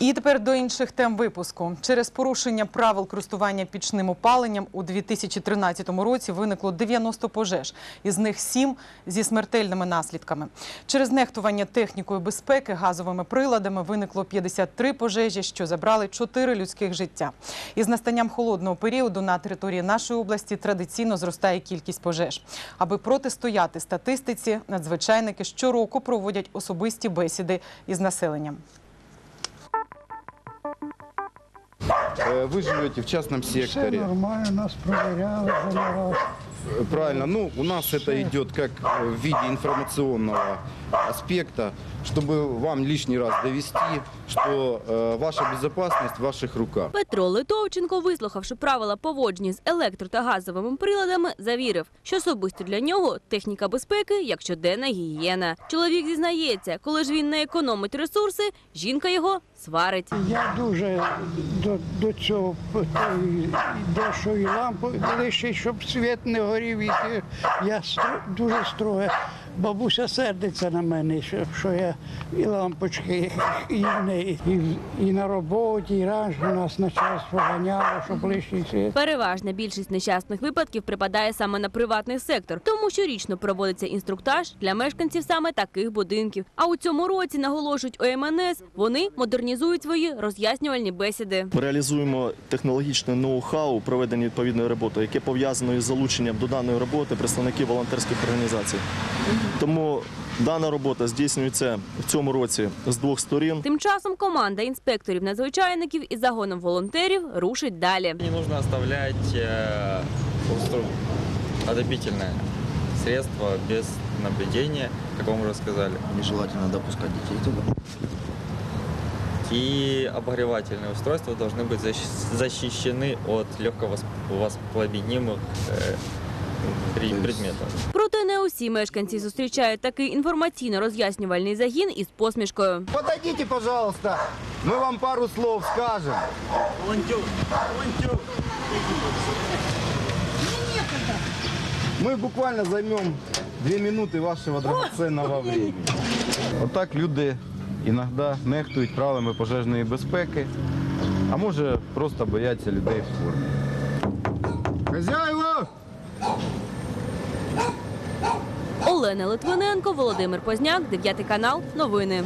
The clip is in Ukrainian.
І тепер до інших тем випуску. Через порушення правил користування пічним опаленням у 2013 році виникло 90 пожеж, із них 7 зі смертельними наслідками. Через нехтування технікою безпеки газовими приладами виникло 53 пожежі, що забрали 4 людських життя. Із настанням холодного періоду на території нашої області традиційно зростає кількість пожеж. Аби протистояти статистиці, надзвичайники щороку проводять особисті бесіди із населенням. Вы живете в частном Все секторе. нормально, нас проверяли за раз. Э, Правильно. Ну, у нас это идет как э, в виде информационного аспекта, чтобы вам лишний раз довести, что э, ваша безопасность в ваших руках. Петро Литовченко, вислухавши правила поводження з електро та газовими приладами, завірив, що особисто для нього техніка безпеки як щоденна гігієна. Чоловік зізнається, коли ж він не економить ресурси, жінка його сварить. Я дуже до, до цього той, дещо і лампу лише, щоб світ не горів. І ті- я дуже строго. Бабуся сердиться на мене, що, що я і лампочки, і і, і на роботі, і раніше нас начальство ганяло, щоб лишній світ. Переважна більшість нещасних випадків припадає саме на приватний сектор, тому щорічно проводиться інструктаж для мешканців саме таких будинків. А у цьому році наголошують ОМНС, вони модернізують свої роз'яснювальні бесіди. Ми реалізуємо технологічне ноу-хау проведення відповідної роботи, яке пов'язано із залученням до даної роботи представників волонтерських організацій. Тому дана робота здійснюється в цьому році з двох сторін. Тим часом команда інспекторів-надзвичайників із загоном волонтерів рушить далі. Не нужно оставлять э, устру- отопительное средство без наблюдения, как вам уже сказали. Нежелательно допускать детей туда. И обогревательные устройства должны быть защ- защищены от легкого воспламенимых э, при- То есть- предметов. Проте не усі мешканці зустрічають такий інформаційно-роз'яснювальний загін із посмішкою. Подойдите, пожалуйста, мы вам пару слов скажем. Мы буквально займем две минуты вашего драгоценного времени. Отак люди іноді нехтують правилами пожежної безпеки, а може просто бояться людей в формі. Олена Литвиненко, Володимир Позняк, 9 канал. Новини.